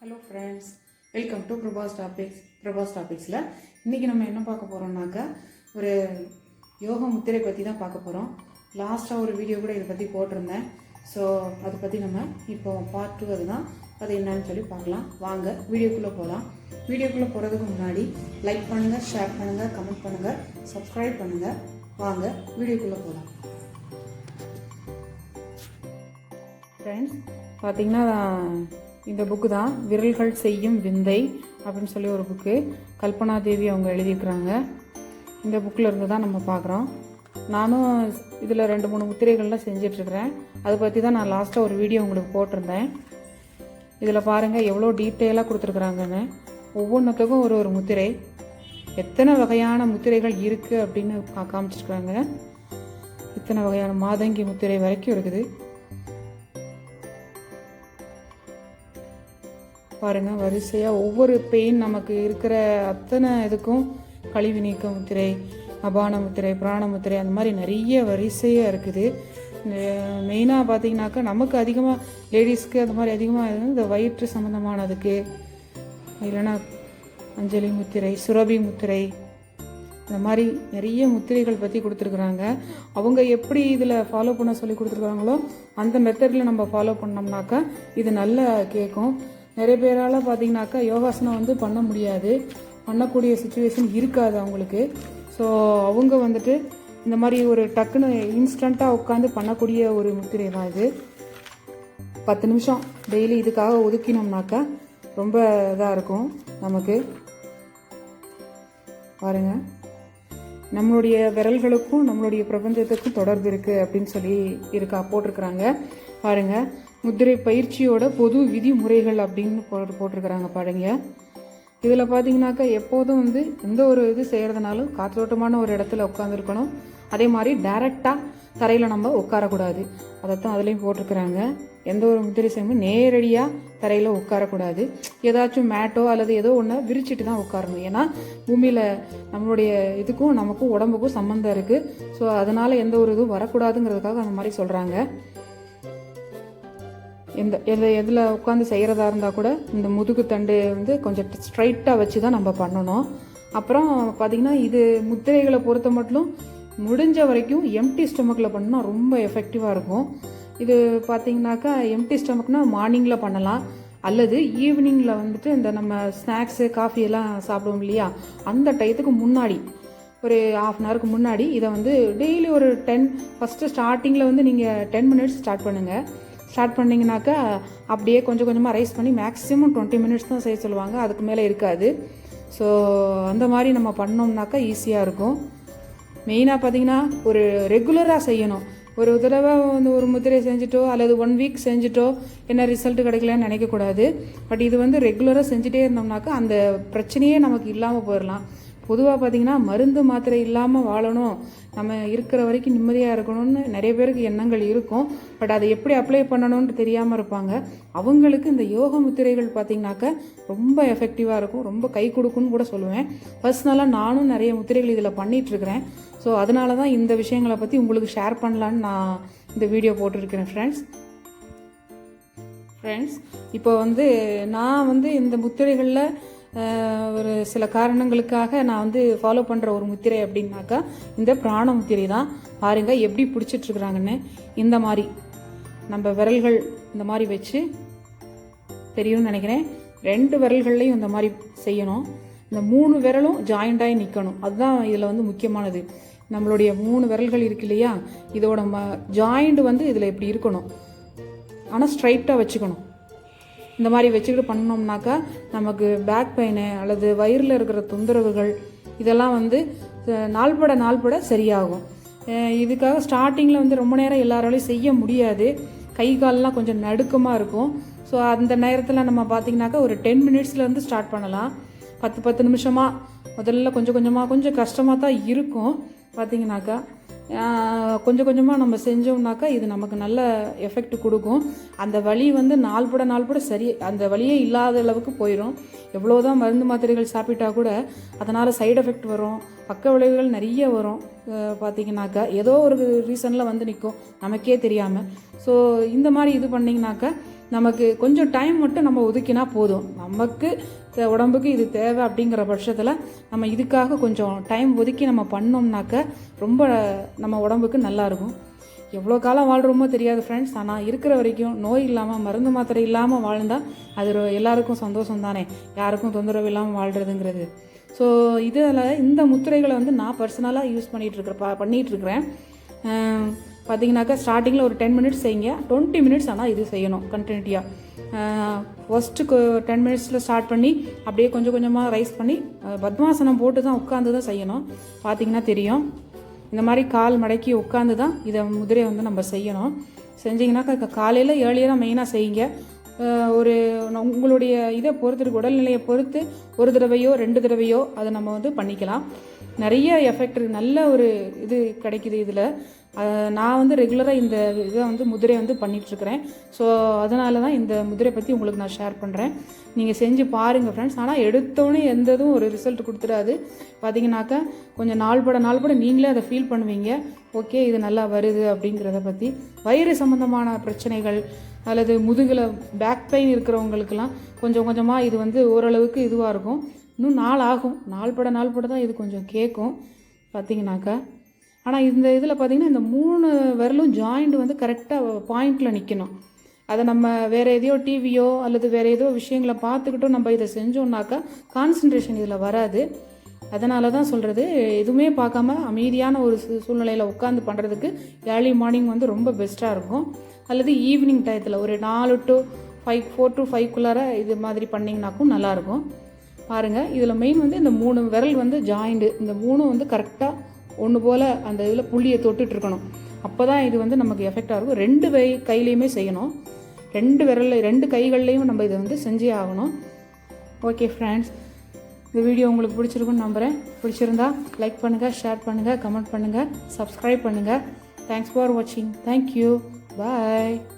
Hello friends welcome to Prabhas topics Prabhas டாபிக்ஸில் இன்றைக்கி நம்ம என்ன பார்க்க போகிறோம்னாக்கா ஒரு யோகா முத்திரை பற்றி தான் பார்க்க போகிறோம் லாஸ்ட்டாக ஒரு வீடியோ கூட இதை பற்றி போட்டிருந்தேன். ஸோ அதை பற்றி நம்ம இப்போ பார்ட் டூ அதுதான். அது என்னன்னு சொல்லி பார்க்கலாம். வாங்க வீடியோக்குள்ளே போகலாம் வீடியோக்குள்ளே போகிறதுக்கு முன்னாடி லைக் பண்ணுங்கள் ஷேர் பண்ணுங்கள் கமெண்ட் பண்ணுங்கள் சப்ஸ்கிரைப் பண்ணுங்கள் வாங்க வீடியோக்குள்ளே போகலாம் ஃப்ரெண்ட்ஸ் பார்த்தீங்கன்னா இந்த புக்கு தான் விரல்கள் செய்யும் விந்தை அப்படின்னு சொல்லி ஒரு புக்கு. கல்பனா தேவி அவங்க எழுதியிருக்கிறாங்க. இந்த புக்கில் இருந்து தான் நம்ம பார்க்குறோம். நானும் இதில் ரெண்டு மூணு முத்திரைகள்லாம் செஞ்சிட்ருக்கிறேன். அதை பற்றி தான் நான் லாஸ்ட்டாக ஒரு வீடியோ உங்களுக்கு போட்டிருந்தேன். இதில் பாருங்கள் எவ்வளோ டீட்டெயிலாக கொடுத்துருக்குறாங்கன்னு. ஒவ்வொன்றுத்துக்கும் ஒரு ஒரு முத்திரை. எத்தனை வகையான முத்திரைகள் இருக்குது அப்படின்னு காமிச்சிருக்கிறாங்க இத்தனை வகையான மாதங்கி முத்திரை வரைக்கும் இருக்குது. பாருங்கள் வரிசையாக ஒவ்வொரு பெயின் நமக்கு இருக்கிற அத்தனை இதுக்கும் கழிவு நீக்க முத்திரை அபான முத்திரை பிராண முத்திரை அந்த மாதிரி நிறைய வரிசையாக இருக்குது. மெயினாக பார்த்தீங்கன்னாக்கா நமக்கு அதிகமாக லேடிஸ்க்கு அந்த மாதிரி அதிகமாக இந்த வயிற்று சம்மந்தமானதுக்கு இல்லைன்னா அஞ்சலி முத்திரை சுரபி முத்திரை இந்த மாதிரி நிறைய முத்திரைகள் பற்றி கொடுத்துருக்குறாங்க. அவங்க எப்படி இதில் ஃபாலோ பண்ண சொல்லி கொடுத்துருக்காங்களோ அந்த மெத்தடில் நம்ம ஃபாலோ பண்ணோம்னாக்கா இது நல்லா கேட்கும். நிறைய பேரால் பார்த்தீங்கன்னாக்கா யோகாசனம் வந்து பண்ண முடியாது. பண்ணக்கூடிய சுச்சுவேஷன் இருக்காது அவங்களுக்கு. ஸோ அவங்க வந்துட்டு இந்த மாதிரி ஒரு டக்குன்னு இன்ஸ்டண்ட்டாக உட்காந்து பண்ணக்கூடிய ஒரு முத்திரை தான் இது. பத்து நிமிஷம் டெய்லி இதுக்காக ஒதுக்கினோம்னாக்கா ரொம்ப இதாக இருக்கும் நமக்கு. பாருங்க. நம்மளுடைய விரல்களுக்கும் நம்மளுடைய பிரபஞ்சத்துக்கும் தொடர்பு இருக்குது அப்படின்னு சொல்லி இருக்கா போட்டிருக்கிறாங்க. பாருங்க. முத்திரை பயிற்சியோட பொது விதிமுறைகள் அப்படின்னு போட்டு போட்டிருக்கிறாங்க பாருங்க. இதில் பார்த்தீங்கன்னாக்கா எப்போதும் வந்து எந்த ஒரு இது செய்கிறதுனாலும் காற்றோட்டமான ஒரு இடத்துல உட்காந்துருக்கணும் அதே மாதிரி டைரெக்டாக தரையில் நம்ம உட்காரக்கூடாது. அதைத்தான் அதுலேயும் போட்டிருக்கிறாங்க. எந்த ஒரு முத்திரை செய்யும் நேரடியாக தரையில் உட்காரக்கூடாது. ஏதாச்சும் மேட்டோ அல்லது ஏதோ ஒன்று விரிச்சிட்டு தான் உட்காரணும். ஏன்னா பூமியில் நம்மளுடைய இதுக்கும் நமக்கும் உடம்புக்கும் சம்மந்தம் இருக்குது ஸோ அதனால் எந்த ஒரு இதுவும் வரக்கூடாதுங்கிறதுக்காக அந்த மாதிரி சொல்கிறாங்க எந்த எது எதில் உட்காந்து செய்கிறதா இருந்தால் கூட இந்த முதுகு தண்டு வந்து கொஞ்சம் ஸ்ட்ரைட்டாக வச்சு தான் நம்ம பண்ணணும். அப்புறம் பார்த்திங்கன்னா இது முத்திரைகளை பொறுத்த மட்டும் முடிஞ்ச வரைக்கும் எம்டி ஸ்டொமக்கில் பண்ணால் ரொம்ப எஃபெக்டிவாக இருக்கும். இது பார்த்தீங்கன்னாக்கா எம்டி ஸ்டொமக்னா மார்னிங்கில் பண்ணலாம். அல்லது ஈவினிங்கில் வந்துட்டு இந்த நம்ம ஸ்நாக்ஸு காஃபி எல்லாம் சாப்பிடுவோம் இல்லையா? அந்த டயத்துக்கு முன்னாடி ஒரு ஆஃப் அன் ஹவருக்கு முன்னாடி இதை வந்து டெய்லி ஒரு டென் ஃபஸ்ட்டு ஸ்டார்டிங்கில் வந்து நீங்கள் டென் மினிட்ஸ் ஸ்டார்ட் பண்ணுங்கள் ஸ்டார்ட் பண்ணிங்கனாக்கா அப்படியே கொஞ்சம் கொஞ்சமாக ரைஸ் பண்ணி மேக்ஸிமம் டுவெண்ட்டி மினிட்ஸ் தான் செய்ய சொல்லுவாங்க. அதுக்கு மேலே இருக்காது. ஸோ அந்த மாதிரி நம்ம பண்ணோம்னாக்கா ஈஸியாக இருக்கும். மெயினாக பார்த்தீங்கன்னா ஒரு ரெகுலராக செய்யணும். ஒரு தடவை வந்து ஒரு முத்திரை செஞ்சுட்டோ அல்லது ஒன் வீக் செஞ்சுட்டோ என்ன ரிசல்ட் கிடைக்கலன்னு நினைக்கக்கூடாது. பட் இது வந்து ரெகுலராக செஞ்சுட்டே இருந்தோம்னாக்கா அந்த பிரச்சனையே நமக்கு இல்லாமல் போயிடலாம் பொதுவாக பார்த்தீங்கன்னா மருந்து மாத்திரை இல்லாமல் வாழணும். நம்ம இருக்கிற வரைக்கும் நிம்மதியாக இருக்கணும்னு நிறைய பேருக்கு எண்ணங்கள் இருக்கும். பட் அதை எப்படி அப்ளை பண்ணணும்னு தெரியாமல் இருப்பாங்க. அவங்களுக்கு இந்த யோக முத்திரைகள் பார்த்தீங்கன்னாக்கா ரொம்ப எஃபெக்டிவாக இருக்கும். ரொம்ப கை கொடுக்குன்னு கூட சொல்லுவேன். பர்சனலாக நானும் நிறைய முத்திரைகள் இதில் பண்ணிகிட்ருக்கிறேன் ஸோ அதனால தான் இந்த விஷயங்களை பற்றி உங்களுக்கு ஷேர் பண்ணலான்னு நான் இந்த வீடியோ போட்டிருக்கிறேன் ஃப்ரெண்ட்ஸ் ஃப்ரெண்ட்ஸ் இப்போ வந்து நான் வந்து இந்த முத்திரைகளில் ஒரு சில காரணங்களுக்காக நான் வந்து ஃபாலோ பண்ணுற ஒரு முத்திரை அப்படின்னாக்கா இந்த பிராண முத்திரை தான். பாருங்கள் எப்படி பிடிச்சிட்ருக்குறாங்கன்னு இந்த மாதிரி நம்ம விரல்கள் இந்த மாதிரி வச்சு தெரியும்னு நினைக்கிறேன். ரெண்டு விரல்கள்லையும் இந்த மாதிரி செய்யணும். இந்த மூணு விரலும் ஜாயிண்டாகி நிற்கணும் அதுதான் இதில் வந்து முக்கியமானது. நம்மளுடைய மூணு விரல்கள் இருக்கு இல்லையா? இதோட ம ஜாயிண்ட் வந்து இதில் இப்படி இருக்கணும். ஆனால் ஸ்ட்ரைட்டாக வச்சுக்கணும். இந்த மாதிரி வச்சுக்கிட்டு பண்ணோம்னாக்கா நமக்கு பேக் பெயின் அல்லது வயிறில் இருக்கிற தொந்தரவுகள் இதெல்லாம் வந்து நாள்பட நாள்பட சரியாகும். இதுக்காக ஸ்டார்டிங்கில் வந்து ரொம்ப நேரம் எல்லாராலையும் செய்ய முடியாது. கை கால்லாம் கொஞ்சம் நடுக்கமாக இருக்கும். ஸோ அந்த நேரத்தில் நம்ம பார்த்திங்கனாக்கா ஒரு டென் மினிட்ஸ்லேருந்து ஸ்டார்ட் பண்ணலாம். பத்து பத்து நிமிஷமாக முதல்ல கொஞ்சம் கொஞ்சமாக கொஞ்சம் கஷ்டமாக தான் இருக்கும். பார்த்திங்கனாக்கா கொஞ்சம் கொஞ்சமாக நம்ம செஞ்சோம்னாக்கா இது நமக்கு நல்ல எஃபெக்ட் கொடுக்கும். அந்த வலி வந்து நாள்பட நாள்பட சரி அந்த வலியே இல்லாத அளவுக்கு போயிடும் எவ்வளோதான் மருந்து மாத்திரைகள் சாப்பிட்டா கூட அதனால் சைடு எஃபெக்ட் வரும். பக்க விளைவுகள் நிறைய வரும். பார்த்தீங்கன்னாக்கா ஏதோ ஒரு ரீசனில் வந்து நிற்கும் நமக்கே தெரியாமல் ஸோ இந்த மாதிரி இது பண்ணிங்கனாக்கா நமக்கு கொஞ்சம் டைம் மட்டும் நம்ம ஒதுக்கினா போதும். நமக்கு தே- உடம்புக்கு இது தேவை அப்படிங்கிற பட்சத்தில் நம்ம இதுக்காக கொஞ்சம் டைம் ஒதுக்கி நம்ம பண்ணோம்னாக்க ரொம்ப நம்ம உடம்புக்கு நல்லாயிருக்கும் எவ்வளோ காலம் வாழ்கிறோமோ தெரியாது ஃப்ரெண்ட்ஸ் ஆனால் இருக்கிற வரைக்கும் நோய் இல்லாமல் மருந்து மாத்திரை இல்லாமல் வாழ்ந்தால் அது எல்லாருக்கும் சந்தோஷம் தானே யாருக்கும் தொந்தரவு இல்லாமல் வாழ்கிறதுங்கிறது ஸோ இதில் இந்த முத்திரைகளை வந்து நான் பர்சனலாக யூஸ் பண்ணிகிட்டு பா பண்ணிகிட்ருக்கிறேன் பார்த்தீங்கன்னாக்கா ஸ்டார்டிங்கில் ஒரு டென் மினிட்ஸ் செய்யுங்க. டுவெண்ட்டி மினிட்ஸ் ஆனால் இது செய்யணும் கண்டினியூட்டியாக ஃபஸ்ட்டு டென் மினிட்ஸில் ஸ்டார்ட் பண்ணி அப்படியே கொஞ்சம் கொஞ்சமாக ரைஸ் பண்ணி பத்மாசனம் போட்டு தான் உட்காந்து தான் செய்யணும். பார்த்தீங்கன்னா தெரியும். இந்த மாதிரி கால் மடக்கி உட்காந்து தான் இதை முதிரையை வந்து நம்ம செய்யணும். செஞ்சிங்கன்னாக்கா காலையில் ஏர்லியராக மெயினாக செய்யுங்க. ஒரு உங்களுடைய இதை பொறுத்து உடல்நிலையை பொறுத்து ஒரு தடவையோ ரெண்டு தடவையோ அதை நம்ம வந்து பண்ணிக்கலாம். நிறைய எஃபெக்ட் இருக்குது நல்ல ஒரு இது கிடைக்குது இதில். நான் வந்து ரெகுலராக இந்த இதை வந்து முதிரை வந்து பண்ணிகிட்ருக்கிறேன் ஸோ அதனால தான் இந்த முதிரை பற்றி உங்களுக்கு நான் ஷேர் பண்ணுறேன் நீங்கள் செஞ்சு பாருங்கள் ஃப்ரெண்ட்ஸ் ஆனால் எடுத்தோடனே எந்த இதுவும் ஒரு ரிசல்ட் கொடுத்துடாது. பார்த்தீங்கன்னாக்கா கொஞ்சம் நாள்பட நாள்பட நீங்களே அதை ஃபீல் பண்ணுவீங்க. ஓகே இது நல்லா வருது அப்படிங்கிறத பற்றி வயிறு சம்மந்தமான பிரச்சனைகள் அல்லது முதுகில் பேக் பெயின் இருக்கிறவங்களுக்கெல்லாம் கொஞ்சம் கொஞ்சமாக இது வந்து ஓரளவுக்கு இதுவாக இருக்கும். இன்னும் நாள் ஆகும். நாள் பட நாள் பட தான் இது கொஞ்சம் கேட்கும் பார்த்தீங்கன்னாக்கா. ஆனால் இந்த இதில் பார்த்தீங்கன்னா இந்த மூணு விரலும் ஜாயிண்ட் வந்து கரெக்டாக பாயிண்டில் நிற்கணும் அதை நம்ம வேறு எதையோ டிவியோ அல்லது வேறு ஏதோ விஷயங்களை பார்த்துக்கிட்டோ நம்ம இதை செஞ்சோம்னாக்கா கான்சன்ட்ரேஷன் இதில் வராது. அதனால தான் சொல்கிறது எதுவுமே பார்க்காம அமைதியான ஒரு சூழ்நிலையில் உட்காந்து பண்ணுறதுக்கு ஏர்லி மார்னிங் வந்து ரொம்ப பெஸ்ட்டாக இருக்கும். அல்லது ஈவினிங் டயத்தில் ஒரு நாலு டு ஃபைவ் ஃபோர் டு ஃபைவ்க்குள்ளார இது மாதிரி பண்ணிங்கனாக்கும் நல்லாயிருக்கும் பாருங்கள் இதில் மெயின் வந்து இந்த மூணு விரல் வந்து ஜாயிண்டு இந்த மூணும் வந்து கரெக்டாக ஒன்று போல் அந்த இதில் புள்ளியை தொட்டுட்டு இருக்கணும் அப்போ தான் இது வந்து நமக்கு எஃபெக்டாக இருக்கும். ரெண்டு கை கையிலையுமே செய்யணும். ரெண்டு விரலில் ரெண்டு கைகள்லையும் நம்ம இதை வந்து செஞ்சே ஆகணும். ஓகே ஃப்ரெண்ட்ஸ் இந்த வீடியோ உங்களுக்கு பிடிச்சிருக்குன்னு நம்புகிறேன் பிடிச்சிருந்தா லைக் பண்ணுங்கள் ஷேர் பண்ணுங்கள் கமெண்ட் பண்ணுங்கள் சப்ஸ்கிரைப் பண்ணுங்கள் தேங்க்ஸ் ஃபார் வாட்சிங் தேங்க்யூ Bye.